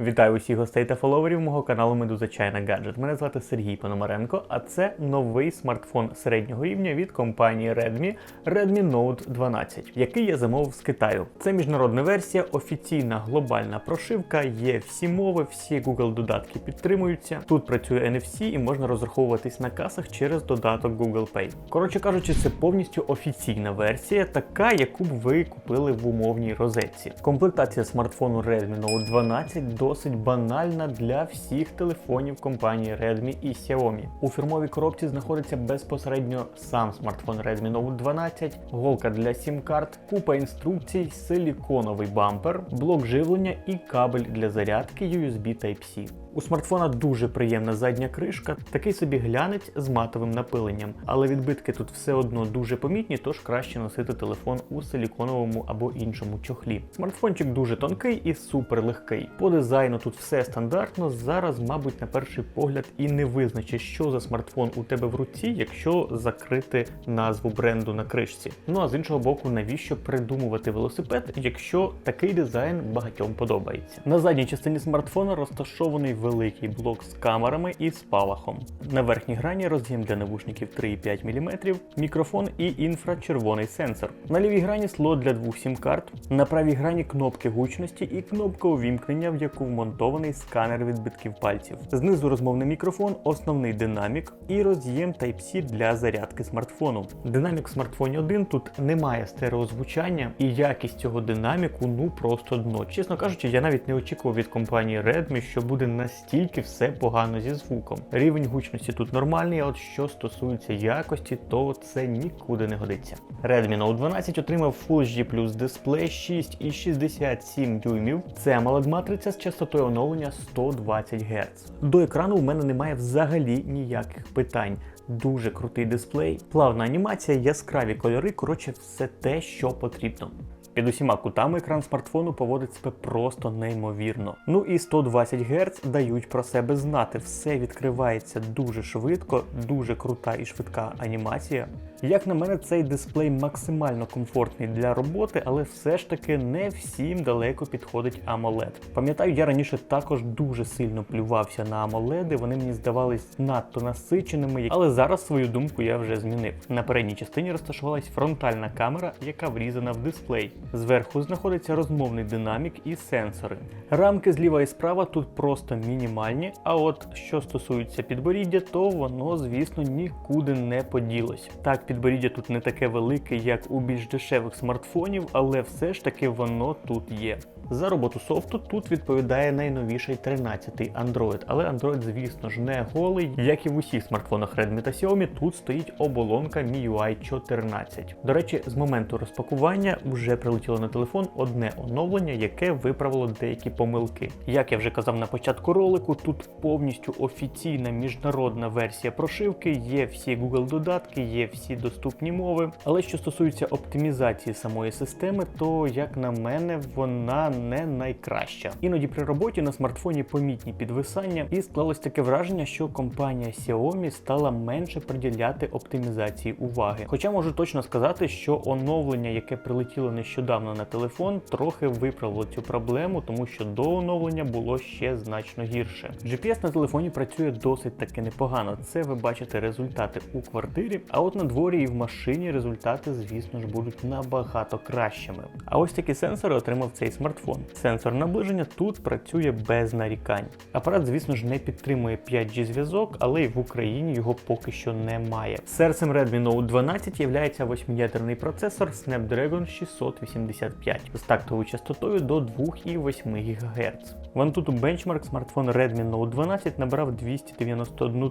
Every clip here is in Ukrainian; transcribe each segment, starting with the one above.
Вітаю усіх гостей та фоловерів мого каналу Медуза Чайна Гаджет. Мене звати Сергій Пономаренко, а це новий смартфон середнього рівня від компанії Redmi Redmi Note 12, який я замовив з Китаю. Це міжнародна версія, офіційна глобальна прошивка, є всі мови, всі Google додатки підтримуються. Тут працює NFC і можна розраховуватись на касах через додаток Google Pay. Коротше кажучи, це повністю офіційна версія, така, яку б ви купили в умовній розетці. Комплектація смартфону Redmi Note 12 досить банальна для всіх телефонів компанії Redmi і Xiaomi. У фірмовій коробці знаходиться безпосередньо сам смартфон Redmi Note 12, голка для сім-карт, купа інструкцій, силіконовий бампер, блок живлення і кабель для зарядки USB Type-C. У смартфона дуже приємна задня кришка, такий собі глянець з матовим напиленням, але відбитки тут все одно дуже помітні, тож краще носити телефон у силіконовому або іншому чохлі. Смартфончик дуже тонкий і супер легкий. По дизайну тут все стандартно. Зараз, мабуть, на перший погляд і не визначиш, що за смартфон у тебе в руці, якщо закрити назву бренду на кришці. Ну а з іншого боку, навіщо придумувати велосипед, якщо такий дизайн багатьом подобається. На задній частині смартфона розташований великий блок з камерами і спалахом. На верхній грані роз'єм для навушників 3,5 мм, мікрофон і інфрачервоний сенсор. На лівій грані слот для двох сім-карт, на правій грані кнопки гучності і кнопка увімкнення, в яку вмонтований сканер відбитків пальців. Знизу розмовний мікрофон, основний динамік і роз'єм Type-C для зарядки смартфону. Динамік в смартфоні 1 тут немає стереозвучання, і якість цього динаміку ну просто дно. Чесно кажучи, я навіть не очікував від компанії Redmi, що буде настільки все погано зі звуком. Рівень гучності тут нормальний, а от що стосується якості, то це нікуди не годиться. Redmi Note 12 отримав Full HD Plus дисплей 6,67 дюймів. Це AMOLED матриця з частотою оновлення 120 Гц. До екрану у мене немає взагалі ніяких питань. Дуже крутий дисплей, плавна анімація, яскраві кольори, коротше, все те, що потрібно. Під усіма кутами екран смартфону поводить себе просто неймовірно. Ну і 120 Гц дають про себе знати. Все відкривається дуже швидко, дуже крута і швидка анімація. Як на мене, цей дисплей максимально комфортний для роботи, але все ж таки не всім далеко підходить AMOLED. Пам'ятаю, я раніше також дуже сильно плювався на AMOLED, вони мені здавались надто насиченими, але зараз свою думку я вже змінив. На передній частині розташувалась фронтальна камера, яка врізана в дисплей. Зверху знаходиться розмовний динамік і сенсори. Рамки зліва і справа тут просто мінімальні, а от що стосується підборіддя, то воно, звісно, нікуди не поділось. Так, підборіддя тут не таке велике, як у більш дешевих смартфонів, але все ж таки воно тут є. За роботу софту тут відповідає найновіший 13-й Android, але Android, звісно ж, не голий. Як і в усіх смартфонах Redmi та Xiaomi, тут стоїть оболонка MIUI 14. До речі, з моменту розпакування вже прилетіло на телефон одне оновлення, яке виправило деякі помилки. Як я вже казав на початку ролику, тут повністю офіційна міжнародна версія прошивки, є всі Google додатки, є всі доступні мови. Але що стосується оптимізації самої системи, то як на мене, вона не найкраща. Іноді при роботі на смартфоні помітні підвисання, і склалось таке враження, що компанія Xiaomi стала менше приділяти оптимізації уваги. Хоча можу точно сказати, що оновлення, яке прилетіло нещодавно на телефон, трохи виправило цю проблему, тому що до оновлення було ще значно гірше. GPS на телефоні працює досить таки непогано. Це ви бачите результати у квартирі, а от на дворі і в машині результати, звісно ж, будуть набагато кращими. А ось такі сенсори отримав цей смартфон. Сенсор наближення тут працює без нарікань. Апарат, звісно ж, не підтримує 5G зв'язок, але й в Україні його поки що немає. Серцем Redmi Note 12 є 8-ядерний процесор Snapdragon 685 з тактовою частотою до 2,8 ГГц. В Antutu Benchmark смартфон Redmi Note 12 набрав 291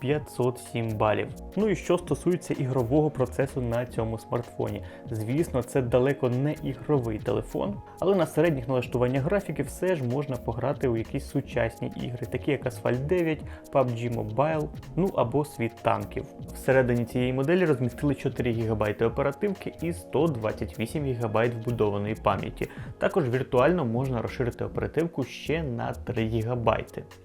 507 балів. Ну і що стосується ігрового процесу на цьому смартфоні. Звісно, це далеко не ігровий телефон, але на середніх налаштуваннях графіки все ж можна пограти у якісь сучасні ігри, такі як Asphalt 9, PUBG Mobile, ну або Світ танків. Всередині цієї моделі розмістили 4 ГБ оперативки і 128 ГБ вбудованої пам'яті. Також віртуально можна розширити оперативку ще на 3 ГБ.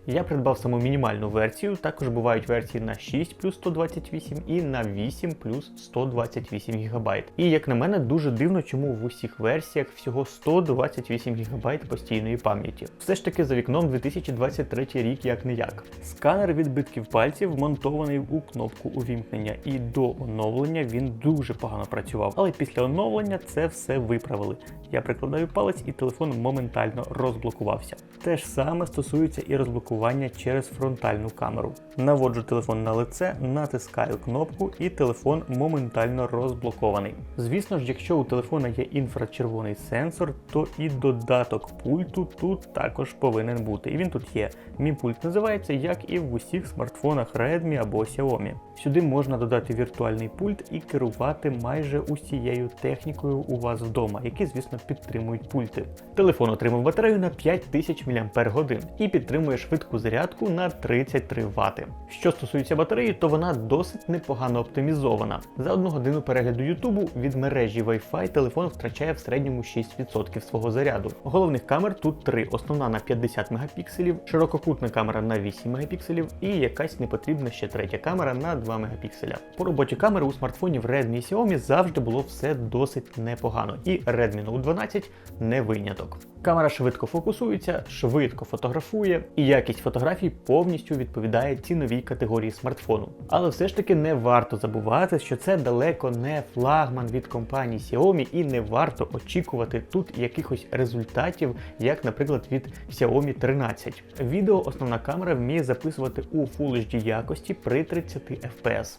Я придбав саму мінімальну версію, також бувають версії на 6 плюс 128 і на 8 плюс 128 ГБ. І як на мене, дуже дивно, чому в усіх версіях всього 128 128 ГБ постійної пам'яті. Все ж таки за вікном 2023 рік як не як. Сканер відбитків пальців вмонтований у кнопку увімкнення, і до оновлення він дуже погано працював. Але після оновлення це все виправили. Я прикладаю палець і телефон моментально розблокувався. Те ж саме стосується і розблокування через фронтальну камеру. Наводжу телефон на лице, натискаю кнопку, і телефон моментально розблокований. Звісно ж, якщо у телефона є інфрачервоний сенсор, то і додаток пульту тут також повинен бути. І він тут є. Мій пульт називається, як і в усіх смартфонах Redmi або Xiaomi. Сюди можна додати віртуальний пульт і керувати майже усією технікою у вас вдома, які, звісно, підтримують пульти. Телефон отримав батарею на 5000 мАч і підтримує швидку зарядку на 33 Вт. Що стосується батареї, то вона досить непогано оптимізована. За одну годину перегляду Ютубу від мережі Wi-Fi телефон втрачає в середньому 6% свого заряду. Головних камер тут три: основна на 50 мегапікселів, ширококутна камера на 8 мегапікселів і якась непотрібна ще третя камера на 2 мегапікселя. По роботі камери у смартфонів Redmi і Xiaomi завжди було все досить непогано, і Redmi Note 12 не виняток. Камера швидко фокусується, швидко фотографує, і якість фотографій повністю відповідає ціновій категорії смартфону. Але все ж таки не варто забувати, що це далеко не флагман від компанії Xiaomi і не варто очікувати тут якихось результатів, як, наприклад, від Xiaomi 13. Відео основна камера вміє записувати у Full HD якості при 30 FPS.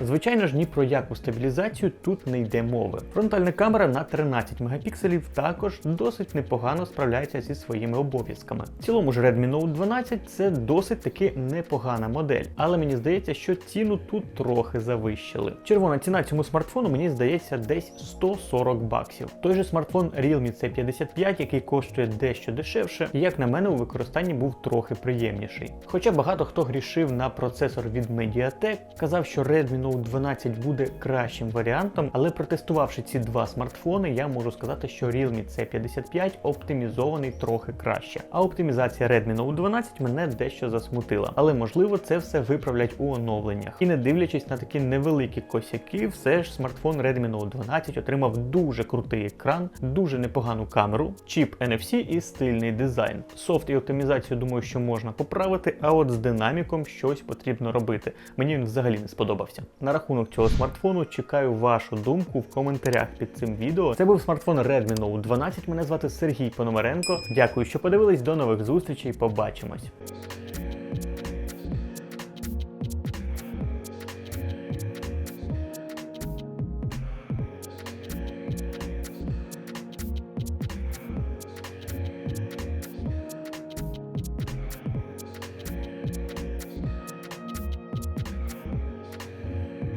Звичайно ж, ні про яку стабілізацію тут не йде мови. Фронтальна камера на 13 мегапікселів також досить непогано справляється зі своїми обов'язками. В цілому ж Redmi Note 12 це досить таки непогана модель, але мені здається, що ціну тут трохи завищили. Червона ціна цьому смартфону мені здається десь 140 баксів. Той же смартфон Realme C55, який коштує дещо дешевше, як на мене, у використанні був трохи приємніший. Хоча багато хто грішив на процесор від Mediatek, казав, що Redmi Note 12 буде кращим варіантом, але протестувавши ці два смартфони, я можу сказати, що Realme C55 оптимізований трохи краще. А оптимізація Redmi Note 12 мене дещо засмутила. Але можливо це все виправлять у оновленнях. І не дивлячись на такі невеликі косяки, все ж смартфон Redmi Note 12 отримав дуже крутий екран, дуже непогану камеру, чіп NFC і стильний дизайн. Софт і оптимізацію думаю, що можна поправити, а от з динаміком щось потрібно робити. Мені він взагалі не сподобався. На рахунок цього смартфону чекаю вашу думку в коментарях під цим відео. Це був смартфон Redmi Note 12. Мене звати Сергій Пономаренко. Дякую, що подивились. До нових зустрічей. Побачимось.